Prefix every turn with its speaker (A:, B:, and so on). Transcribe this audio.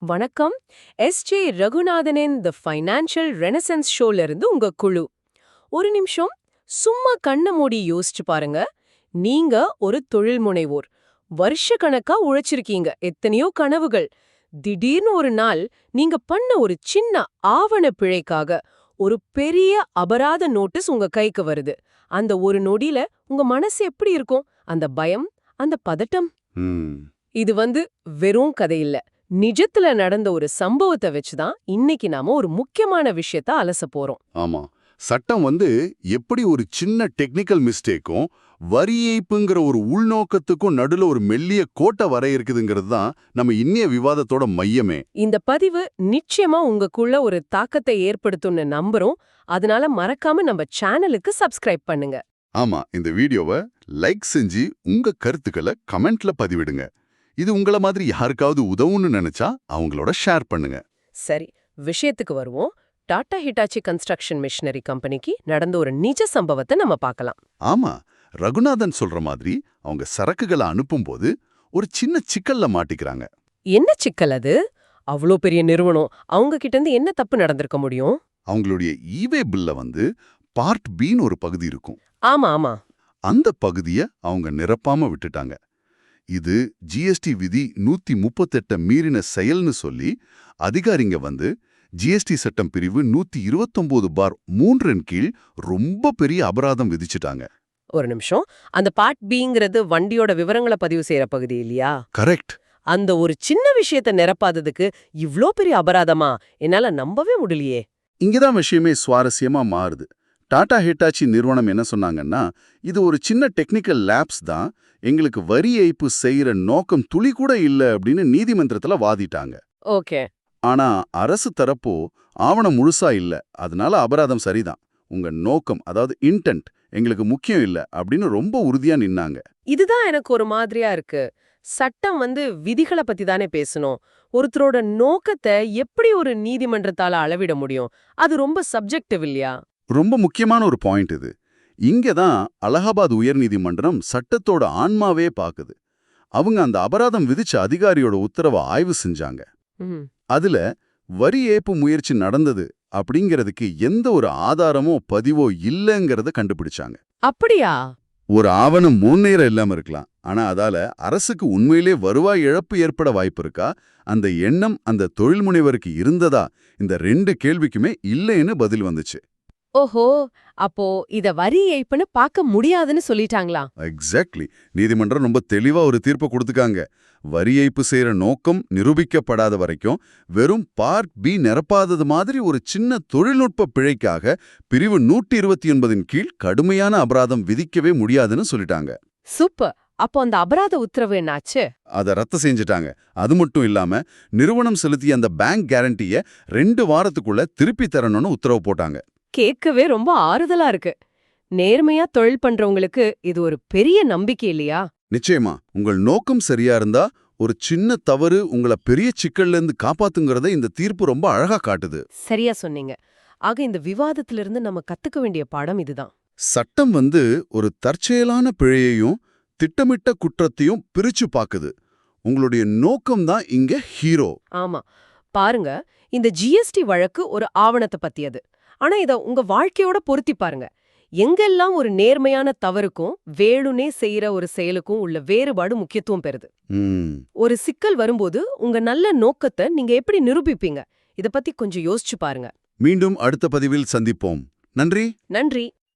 A: வணக்கம். S J ரகுநாதனின் the financial renaissance ஷோல இருந்து உங்க குழு. ஒரு நிமிஷம் சும்மா கண்ண மூடி யோசிச்சு பாருங்க. நீங்க ஒரு தொழில் முனைவோர். வருஷக்கணக்கா உழைச்சிருக்கீங்க. எத்தனையோ கனவுகள். திடீர்னு ஒரு நாள் நீங்க பண்ண ஒரு சின்ன ஆவண பிழைக்காக ஒரு பெரிய அபராத நோட்டீஸ் உங்க கைக்கு வருது. அந்த ஒரு நொடியில உங்க மனசு எப்படி இருக்கும்? அந்த பயம் அந்த பதட்டம். இது வந்து வெறும் கதை இல்ல. நிஜத்துல நடந்த ஒரு சம்பவத்தை வச்சுதான் இன்னைக்கு நாம ஒரு முக்கியமான விஷயத்த அலச போறோம்.
B: ஆமா. சட்டம் வந்து எப்படி ஒரு சின்ன டெக்னிக்கல் மிஸ்டேக்கும் வரி ஏய்ப்புங்கிற ஒரு உள்நோக்கத்துக்கும் நடுல ஒரு மெல்லிய கோட்டை வரையறுக்குதுங்கிறது தான் நம்ம இன்னைய விவாதத்தோட மையமே.
A: இந்த பதிவு நிச்சயமா உங்களுக்குள்ள ஒரு தாக்கத்தை ஏற்படுத்தும்னு நம்புறோம். அதனால மறக்காம நம்ம சேனலுக்கு சப்ஸ்கிரைப் பண்ணுங்க.
B: ஆமா. இந்த வீடியோவை லைக் செஞ்சு உங்க கருத்துக்களை கமெண்ட்ல பதிவிடுங்க. இது உங்கள மாதிரி யாருக்காவது உதவும்னு நினைச்சா அவங்களோட ஷேர் பண்ணுங்க.
A: சரி விஷயத்துக்கு வருவோம். டாடா ஹிட்டாச்சி கன்ஸ்ட்ரக்ஷன் மிஷினரி கம்பெனிக்கு நடந்த ஒரு நிஜ சம்பவத்தை நம்ம பார்க்கலாம்.
B: ஆமா ரகுநாதன் சொல்ற மாதிரி அவங்க சரக்குகளை அனுப்பும்போது ஒரு சின்ன சிக்கல்ல மாட்டிக்கிறாங்க.
A: என்ன சிக்கல் அது? அவ்வளோ பெரிய நிறுவனம் அவங்க கிட்ட இருந்து என்ன தப்பு நடந்திருக்க முடியும்?
B: அவங்களுடைய ஈவே பில்ல வந்து பார்ட் பின்னு ஒரு பகுதி இருக்கும்.
A: ஆமா ஆமா.
B: அந்த பகுதிய அவங்க நிரப்பாம விட்டுட்டாங்க. இது ஜிஎஸ்டி விதி நூத்தி முப்பத்தெட்ட மீறின செயல்னு சொல்லி அதிகாரிங்க வந்து ஜிஎஸ்டி சட்டம் பிரிவு நூத்தி இருபத்தொன்பது பார் மூன்றின் கீழ் ரொம்ப பெரிய அபராதம் விதிச்சிட்டாங்க.
A: ஒரு நிமிஷம். அந்த பார்ட் பிங்கிறது வண்டியோட விவரங்களை பதிவு செய்யற பகுதி இல்லையா?
B: கரெக்ட்
A: அந்த ஒரு சின்ன விஷயத்தை நிரப்பாததுக்கு இவ்ளோ பெரிய அபராதமா? என்னால நம்பவே முடியலையே.
B: இங்கதான் விஷயமே சுவாரஸ்யமா மாறுது. டாடா ஹிட்டாச்சி நிறுவனம் என்ன சொன்னாங்கன்னா இது ஒரு சின்ன டெக்னிக்கல் லேப்ஸ் தான். எங்களுக்கு வரி ஏய்ப்பு செய்யற நோக்கம் துளி கூட இல்ல அப்படின்னு நீதிமன்றத்துல வாதிட்டாங்க.
A: ஓகே.
B: ஆனா அரசு தரப்போ ஆவணம் முழுசா இல்ல. அதனால அபராதம் சரிதான். உங்க நோக்கம் அதாவது இன்டென்ட் எங்களுக்கு முக்கியம் இல்ல அப்படின்னு ரொம்ப உறுதியா நின்னாங்க.
A: இதுதான் எனக்கு ஒரு மாதிரியா இருக்கு. சட்டம் வந்து விதிகளை பத்தி தானே பேசணும். ஒருத்தரோட நோக்கத்தை எப்படி ஒரு நீதிமன்றத்தால அளவிட முடியும்? அது ரொம்ப சப்ஜெக்டிவ் இல்லையா?
B: ரொம்ப முக்கியமான ஒரு பாயிண்ட் இது. இங்க தான் அலகாபாத் உயர்நீதிமன்றம் சட்டத்தோட ஆன்மாவே பாக்குது. அவங்க அந்த அபராதம் விதிச்ச அதிகாரியோட உத்தரவை ஆய்வு செஞ்சாங்க. அதுல வரி ஏய்ப்பு முயற்சி நடந்தது அப்படிங்கிறதுக்கு எந்த ஒரு ஆதாரமோ பதிவோ இல்லைங்கிறத கண்டுபிடிச்சாங்க.
A: அப்படியா?
B: ஒரு ஆவணம் முன்னேற இல்லாம இருக்கலாம். ஆனா அதால அரசுக்கு உண்மையிலே வருவாய் இழப்பு ஏற்பட வாய்ப்பு இருக்கா? அந்த எண்ணம் அந்த தொழில் முனைவருக்கு இருந்ததா? இந்த ரெண்டு கேள்விக்குமே இல்லைன்னு பதில் வந்துச்சு.
A: ஓஹோ அப்போ இத வரி ஏய்ப்புன்னு பார்க்க முடியாதுன்னு சொல்லிட்டாங்களா?
B: எக்ஸாக்ட்லி நீதிமன்றம் ரொம்ப தெளிவா ஒரு தீர்ப்பை கொடுத்துக்காங்க வரி ஏய்ப்பு செய்யற நோக்கம் நிரூபிக்கப்படாத வரைக்கும் வெறும் பார்ட் பி நிரப்பாதது மாதிரி ஒரு சின்ன தொழில்நுட்ப பிழைக்காக பிரிவு நூற்றி இருபத்தி ஒன்பதின் கீழ் கடுமையான அபராதம் விதிக்கவே முடியாதுன்னு சொல்லிட்டாங்க.
A: சூப்பர். அப்போ அந்த அபராத உத்தரவு என்னாச்சு?
B: அதை ரத்து செஞ்சுட்டாங்க. அது மட்டும் இல்லாம நிறுவனம் செலுத்திய அந்த பேங்க் கேரண்டிய ரெண்டு வாரத்துக்குள்ள திருப்பி தரணும்னு உத்தரவு போட்டாங்க.
A: கேட்கவே ரொம்ப ஆறுதலா இருக்கு. நேர்மையா தொழில் பண்றவங்களுக்கு இது ஒரு பெரிய நம்பிக்கை இல்லையா?
B: நிச்சயமா. உங்கள் நோக்கம் சரியா இருந்தா ஒரு சின்ன தவறு உங்களை பெரிய சிக்கல்ல இருந்து காப்பாத்துங்கிறத இந்த தீர்ப்பு ரொம்ப அழகா காட்டுது.
A: சரியா சொன்னீங்க. ஆக இந்த விவாதத்திலிருந்து நம்ம கத்துக்க வேண்டிய பாடம் இதுதான்.
B: சட்டம் வந்து ஒரு தற்செயலான பிழையையும் திட்டமிட்ட குற்றத்தையும் பிரிச்சு பாக்குது. உங்களுடைய நோக்கம் தான் இங்க ஹீரோ.
A: ஆமா. பாருங்க இந்த ஜிஎஸ்டி வழக்கு ஒரு ஆவணத்தை பத்தியது. ஆனா இத உங்க வாழ்க்கையோட பொருத்தி பாருங்க. எங்கெல்லாம் ஒரு நேர்மையான தவறுக்கும் வேணுனே செய்யற ஒரு செயலுக்கும் உள்ள வேறுபாடு முக்கியத்துவம் பெறுது. ஒரு சிக்கல் வரும்போது உங்க நல்ல நோக்கத்தை நீங்க எப்படி நிரூபிப்பீங்க? இத பத்தி கொஞ்சம் யோசிச்சு பாருங்க.
B: மீண்டும் அடுத்த பதிவில் சந்திப்போம். நன்றி.
A: நன்றி.